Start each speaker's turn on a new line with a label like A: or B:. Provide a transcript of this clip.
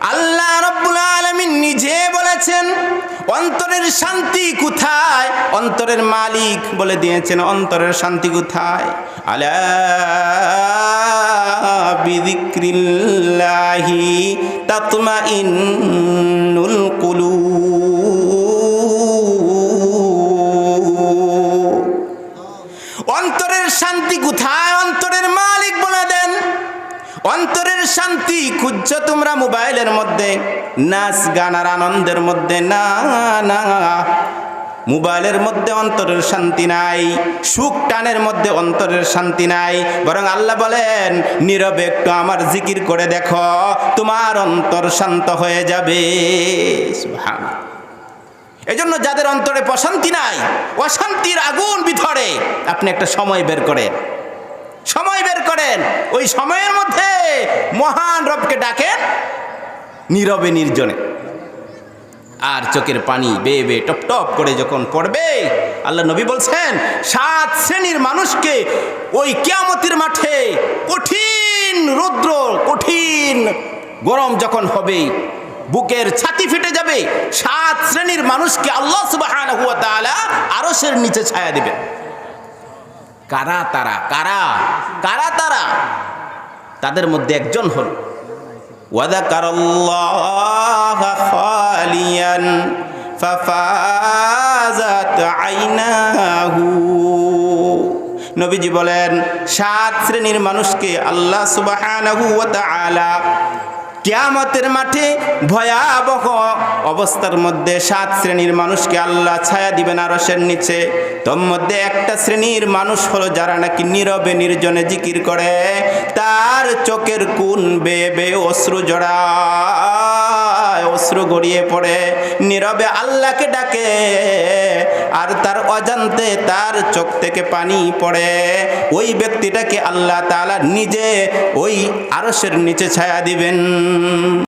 A: আল্লাহ রব্বুল আলমিন নিজে বলেছেন, অন্তরের শান্তি কোথায়? অন্তরের মালিক বলে দিয়েছেন, অন্তরের শান্তি কোথায়? আলা তাতমা ইন্নুল কুলু অন্তরের শান্তি কোথায়? অন্তরের মালিক বলে দেন। অন্তরের শান্তি খুঁজছ তোমরা মোবাইলের মধ্যে, নাচ, গান আর আনন্দের মধ্যে, না না। মোবাইলের মধ্যে অন্তরের শান্তি নাই, সুখ টানের মধ্যে অন্তরের শান্তি নাই। বরং আল্লাহ বলেন, নীরবে একটু আমার জিকির করে দেখো, তোমার অন্তর শান্ত হয়ে যাবে। এজন্য যাদের অন্তরে প্রশান্তি নাই, অশান্তির আগুন ভিতরে, আপনি একটা সময় বের করেন। করেন। ওই সময়ের মধ্যে মহান রবকে ডাকেন নীরবে, নির্জনে। আর চোখের পানি বেয়ে বেয়ে টপ টপ করে যখন পড়বে, আল্লাহ নবী বলছেন, সাত শ্রেণির মানুষকে ওই কিয়ামতের মাঠে কঠিন রৌদ্র, কঠিন গরম যখন হবে, বুকের ছাতি ফেটে যাবে, সাত শ্রেণির মানুষকে আল্লাহ ওয়া তাআলা নিচে ছায়া দিবেন। কারা তারা কারা কারা তারা তাদের মধ্যে একজন হল وذكر الله خاليا ففازت عيناه নবীজি বলেন সাত শ্রেণীর মানুষকে আল্লাহ সুবহানাহু ওয়া তাআলা কিয়ামতের মাঠে ভয়াবহ অবস্থার মধ্যে সাত শ্রেণীর মানুষকে আল্লাহ ছায়া দিবেন আরশের নিচে তোর মধ্যে একটা শ্রেণির মানুষ হলো যারা নাকি নীরবে নির্জনে জিকির করে। তার চোখের কুন বেয়ে বেয়ে অশ্রু জড়ায়, অশ্রু গড়িয়ে পড়ে। নীরবে আল্লাহকে ডাকে আর তার অজান্তে তার চোখ থেকে পানি পড়ে। ওই ব্যক্তিটাকে আল্লাহ তাআলা নিজে ওই আরশের নিচে ছায়া দিবেন।